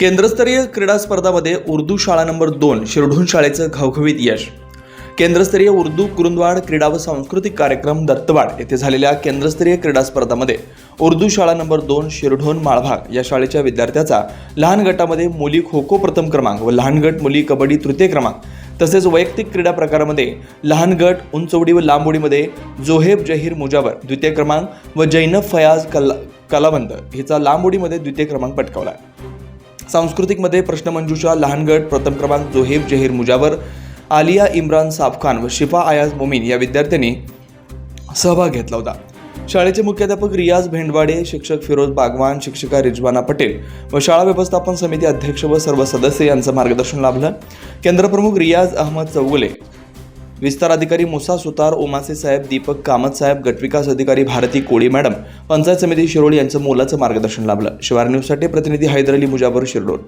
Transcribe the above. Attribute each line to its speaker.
Speaker 1: केंद्रस्तरीय क्रीडा स्पर्धामध्ये उर्दू शाळा नंबर दोन शिरढोण शाळेचं घवघवीत यश. केंद्रस्तरीय उर्दू कुरुंदवाड क्रीडा व सांस्कृतिक कार्यक्रम दत्तवाड येथे झालेल्या केंद्रस्तरीय क्रीडा स्पर्धामध्ये उर्दू शाळा नंबर दोन शिरढोण माळभाग या शाळेच्या विद्यार्थ्याचा लहान गटामध्ये मुली खो खो प्रथम क्रमांक व लहान गट मुली कबड्डी तृतीय क्रमांक तसेच वैयक्तिक क्रीडा प्रकारामध्ये लहान गट उंच उडी व लांब उडीमध्ये जोहेब जहीर मुजावर द्वितीय क्रमांक व जैनब फयाज कला कलावंत हिचा लांब उडीमध्ये द्वितीय क्रमांक पटकावला सांस्कृतिकमध्ये प्रश्नमंजुषा लहानगड प्रथम क्रमांक जोहेब जहीर मुजावर आलिया इम्रान साफखान व शिफा आयाज मोमीन या विद्यार्थ्यांनी सहभाग घेतला होता. शाळेचे मुख्याध्यापक रियाज भेंडवाडे शिक्षक फिरोज बागवान शिक्षिका रिजवाना पटेल व शाळा व्यवस्थापन समिती अध्यक्ष व सर्व सदस्य यांचं मार्गदर्शन लाभलं. केंद्रप्रमुख रियाज अहमद चौगुले विस्तार अधिकारी मुसा सुतार ओमासे साहेब दीपक कामत साहेब गटविकास अधिकारी भारती कोळी मॅडम पंचायत समिती शिरोळ यांचं मोलाचं मार्गदर्शन लाभलं. शिवार न्यूजसाठी प्रतिनिधी हैदर अली मुजाबर शिरडोळ